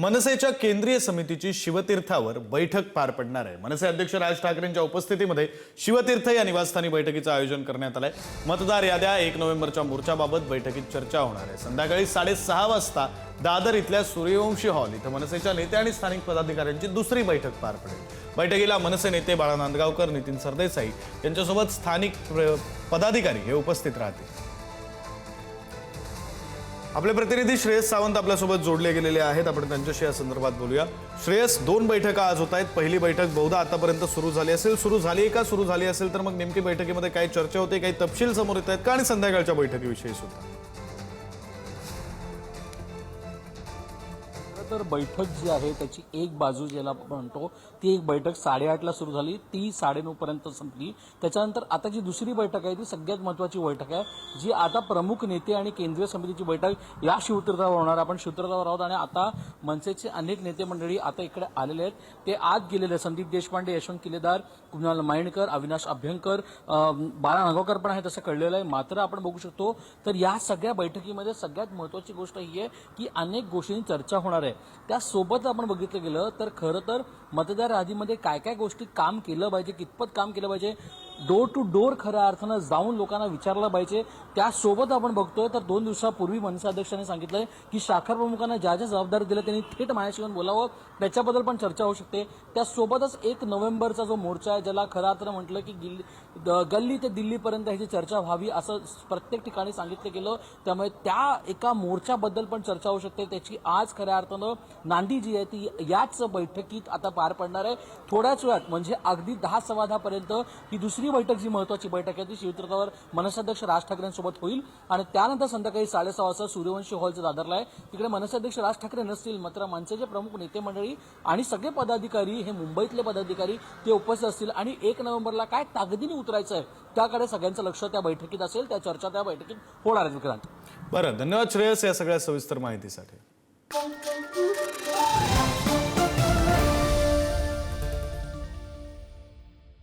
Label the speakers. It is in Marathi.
Speaker 1: मनसेच्या केंद्रीय समितीची शिवतीर्थावर बैठक पार पडणार आहे. मनसे अध्यक्ष राज ठाकरेंच्या उपस्थितीमध्ये शिवतीर्थ या निवासस्थानी बैठकीचं आयोजन करण्यात आलंय. मतदार याद्या एक नोव्हेंबरच्या मोर्चाबाबत बैठकीत चर्चा होणार आहे. संध्याकाळी साडेसहा वाजता दादर इथल्या सूर्यवंशी हॉल इथं मनसेच्या नेते आणि स्थानिक पदाधिकाऱ्यांची दुसरी बैठक पार पडेल. बैठकीला मनसे नेते बाळा नांदगावकर नितीन सरदेसाई यांच्यासोबत स्थानिक पदाधिकारी हे उपस्थित राहतील. आपले प्रतिनिधी श्रेयस सावंत आपल्यासोबत जोडले गेलेले आहेत. आपण त्यांच्याशी या संदर्भात बोलूया. श्रेयस दोन बैठका आज होत आहेत. पहिली बैठक बहुधा आतापर्यंत सुरू झाली असेल. सुरू झाली का? सुरू झाली असेल तर मग नेमकी बैठकीमध्ये काही चर्चा होते काही तपशील समोर येत आहेत का? आणि संध्याकाळच्या बैठकीविषयी सुद्धा.
Speaker 2: तर बैठक जी आहे त्याची एक बाजू ज्याला आपण म्हणतो ती एक बैठक साडेआठला सुरू झाली. ती साडेनऊपर्यंत संपली. त्याच्यानंतर आता जी दुसरी बैठक आहे ती सगळ्यात महत्त्वाची बैठक आहे जी आता प्रमुख नेते आणि केंद्रीय समितीची बैठक या शिवतीर्थावर होणार. आपण शिवतीर्थावर आहोत आणि आता मनसेचे अनेक नेते मंडळी आता इकडे आलेले आहेत. ते आत गेलेले संदीप देशपांडे यशवंत किलेदार कुणाल मायणकर अविनाश अभ्यंकर अं, बाळा नागोकर पण आहे तसं कळलेलं आहे. मात्र आपण बघू शकतो तर या सगळ्या बैठकीमध्ये सगळ्यात महत्वाची गोष्ट ही आहे की अनेक गोष्टींची चर्चा होणार आहे. त्यासोबत आपण बघितलं गेलं तर खरं तर मतदार यादीमध्ये काय काय गोष्टी काम केलं पाहिजे कितपत काम केलं पाहिजे डोर टू डोर खऱ्या अर्थानं जाऊन लोकांना विचारलं पाहिजे. त्यासोबत आपण बघतोय तर दोन दिवसापूर्वी मनसे अध्यक्षांनी सांगितलंय की शाखा प्रमुखांना ज्या ज्या जबाबदारी दिल्या त्यांनी थेट माझ्याशी येऊन बोलावं. त्याच्याबद्दल पण चर्चा होऊ शकते. त्यासोबतच एक नोव्हेंबरचा जो मोर्चा आहे ज्याला खऱ्या अर्थानं म्हटलं की गिल्ली गल्ली ते दिल्लीपर्यंत ह्याची चर्चा व्हावी असं प्रत्येक ठिकाणी सांगितलं गेलं. त्यामुळे त्या एका मोर्चाबद्दल पण चर्चा होऊ शकते. त्याची आज खऱ्या अर्थानं नांदी जी आहे ती याच बैठकीत आता पार पडणार आहे. थोड्याच वेळात म्हणजे अगदी दहा सव्वा दहापर्यंत ही दुसरी बैठक जी महत्वाची बैठक आहे ती शिवतीर्थावर मनसाध्यक्ष राज ठाकरेंसोबत होईल आणि त्यानंतर संध्याकाळी साडेसहा वाजता सूर्यवंशी हॉलचं दादरला आहे. तिकडे मनसाध्यक्ष राज ठाकरे नसतील मात्र मनसेचे प्रमुख नेते मंडळी आणि सगळे पदाधिकारी हे मुंबईतले पदाधिकारी ते उपस्थित असतील आणि एक नोव्हेंबरला काय ताकदीने उतरायचं आहे त्याकडे सगळ्यांचं लक्ष त्या बैठकीत असेल त्या चर्चा त्या बैठकीत होणार आहेत विक्रांत.
Speaker 1: बरं धन्यवाद श्रेयस या सगळ्या सविस्तर माहितीसाठी.